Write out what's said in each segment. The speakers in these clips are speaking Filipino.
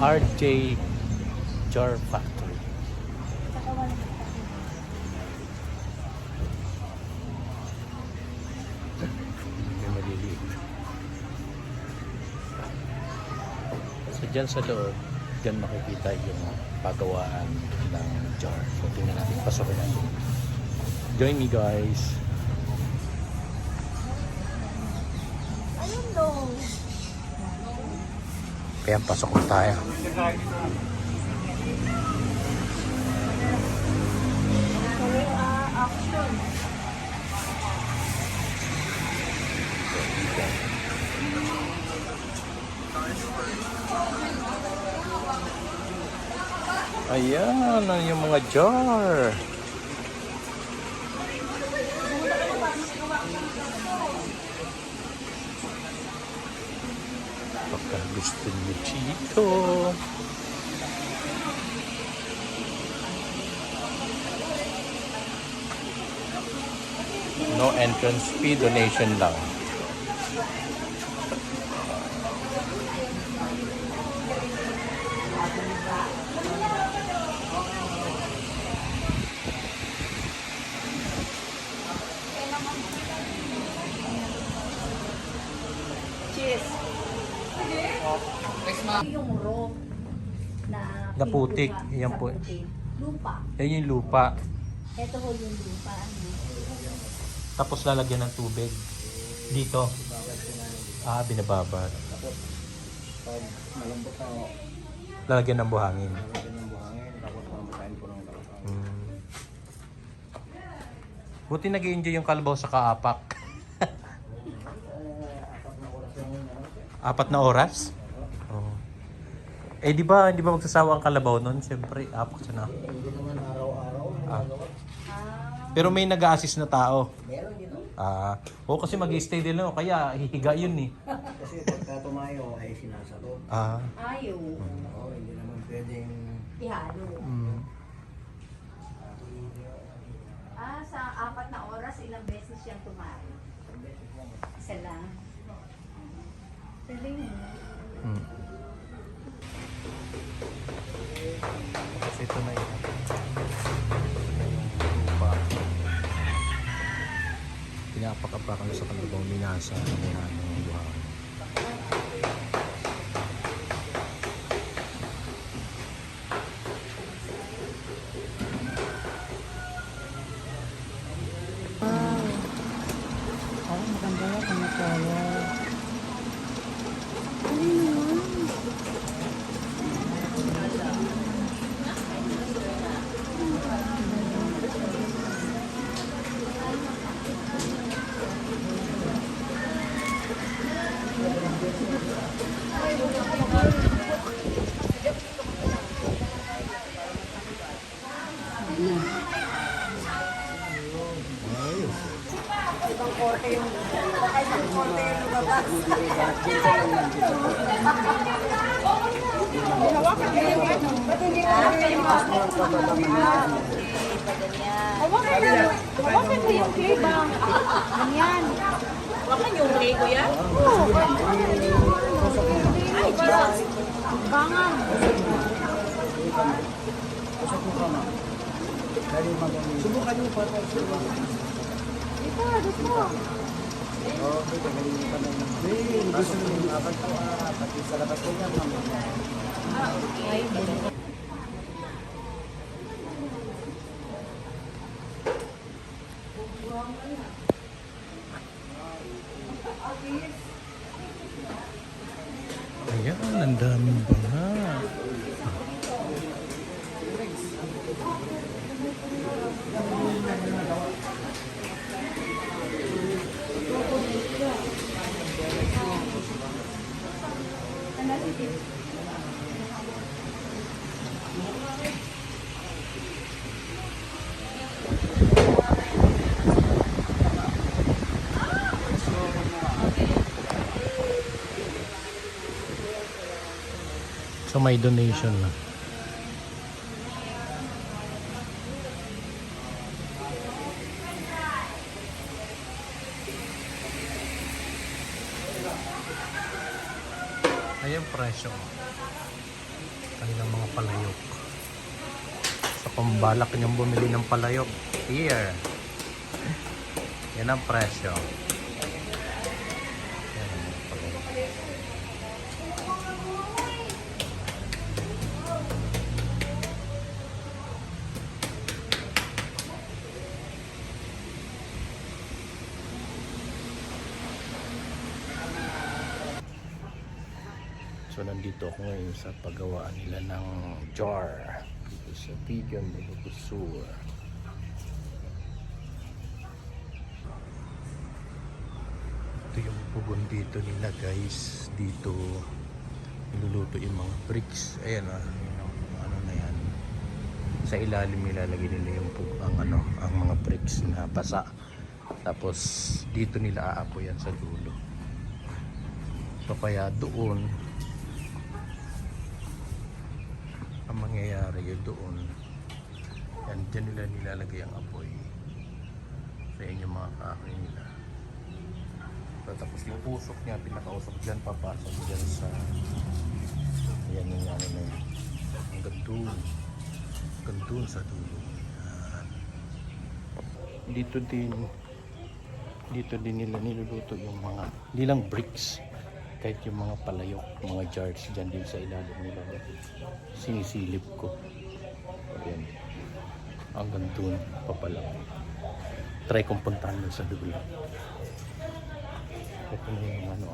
RJ Jar Factory. So dyan sa loob, dyan makikita yung pagawaan ng jar. So tingnan natin, pasokin natin. Join me guys. Ayun daw. Kaya pasok na tayo. Ayan, ang yung mga jar. Gusto niyo chito. No entrance fee, donation lang. Yung rope na Naputik. pinutuka Yan sa po. putik. Lupa. Yan yung lupa. Ito ho yung lupa. Ano? Tapos lalagyan ng tubig. Dito. Ah, binababad. Pag malambot na ako, Lalagyan ng buhangin. lalagyan ng buhangin, tapos mamatayin ko ng kalabaw. Hmm. Buti nag enjoy yung kalabaw sa kaapak. Apat na oras? Eh di ba, di ba magsasawa ang kalabaw noon? Siyempre, apak siya na. Hindi naman araw-araw. Ah. Pero may nag-a-assist na tao. Meron din. Ah, oo kasi mag-stay din no, kaya hihiga yun eh. Kasi pagka tumayo ay sinasalo. Ah. ayaw. Oo, hindi naman pwedeng Ihalo. Mm. Ah, sa apat na oras, ilang beses siyang tumari? Isa lang. Galing. Mm. Pinapakapakan sa kalabaw minasa mga ng buhangin. Ay, maganda yan kung natolo. Ibang korte yung isang korte yung lumabas. Ba't hindi ka yung Ah, okay. Paganyan. Hawakan mo. Hawakan mo yung clay ba? Ganyan. Hawakan yung clay ko yan? Oo. Ay, Diyos. Bangan. Subukan yung pa. Dito, dito. Oo, may kagaling pa naman. May gusto nyo yung apat ko, apat yung sa labas ko yan. mamaya. Ay, So may donation na. Ayan presyo. kanilang mga palayok. So kung balak niyong bumili ng palayok, here. Yan ang presyo. Yan ang mga palayok. So nandito ako ngayon sa paggawaan nila ng jar dito sa Pigeon Bulubusur. Ito yung pugon dito nila guys. Dito niluluto yung mga bricks. Ayan ah, ano na yan. Sa ilalim nilalagay nila yung ang ano, ang mga bricks na basa. Tapos dito nila aapoy yan sa dulo. So kaya doon ang mangyayari yun doon. Yan dyan nila nilalagay ang apoy sa inyong mga kahoy nila. Tapos yung usok niya pinakausok dyan papasok dyan sa yan yung ano na yun. Hanggang doon hanggang sa dulo. Dito din dito din nila niluluto yung mga hindi lang bricks kahit yung mga palayok mga jars dyan din sa ilalim nila sinisilip ko. Ayan. Hanggang doon papalang try kong puntahan dun sa dulo. Ito na yung ano.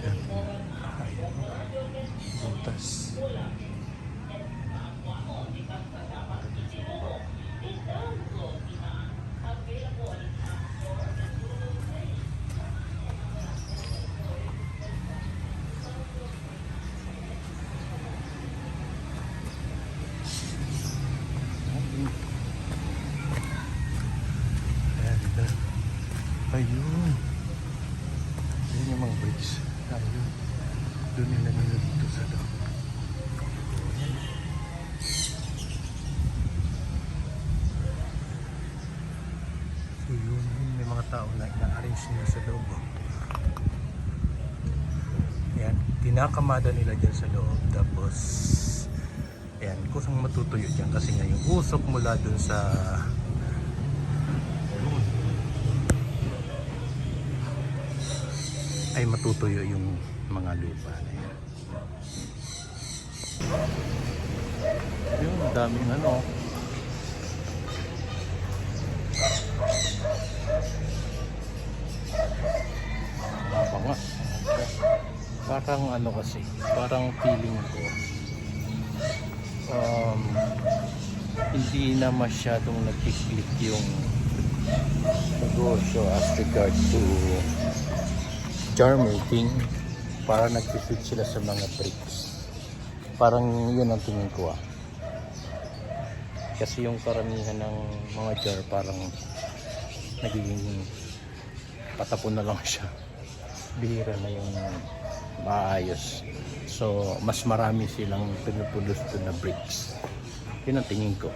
Ayan. butas. Ganda. Ayun. Ayun yung mga bricks. Ayun. Doon nila nila dito sa loob. So yun, may mga tao na ina-arrange nila sa loob. oh. Yan, tinakamada nila dyan sa loob. Tapos, yan, kusang matutuyo dyan kasi nga yung usok mula dun sa Ayun. Ay matutuyo yung mga lupa na yan. Yun, daming ano. Mga. Parang ano kasi, parang feeling ko um, hindi na masyadong nagkiklik yung negosyo as regard to jar making para nag-fit sila sa mga bricks. Parang yun ang tingin ko ah. Kasi yung karamihan ng mga jar parang nagiging patapon na lang siya. Bihira na yung maayos. So mas marami silang pinupulos doon na bricks. Yun ang tingin ko.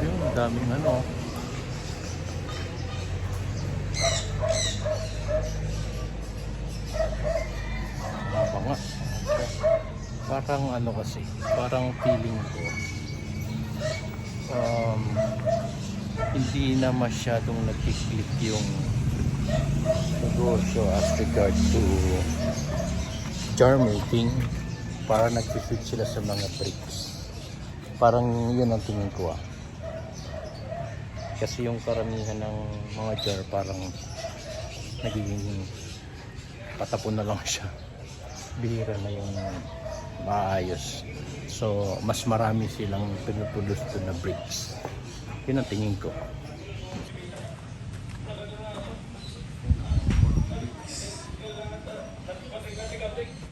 Yun daming ano Parang ano kasi, parang feeling ko um, hindi na masyadong nagkiklik yung negosyo as regard to jar making para nag-fit sila sa mga bricks. Parang yun ang tingin ko ah. Kasi yung karamihan ng mga jar parang nagiging patapon na lang siya. Bihira na yung maayos. So, mas marami silang pinuproduce doon na bricks. Yun ang tingin ko. Bricks.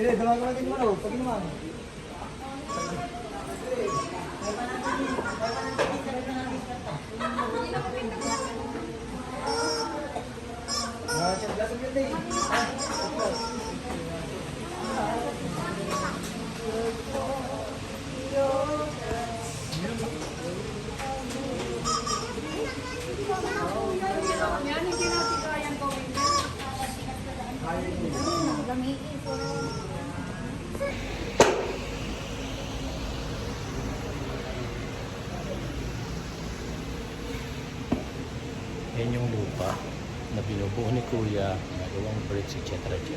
Sige, dumagawa din mo na. Pag naman. Ah, Yan yung lupa na binubuo ni Kuya, ginagawang bricks, etc. etc.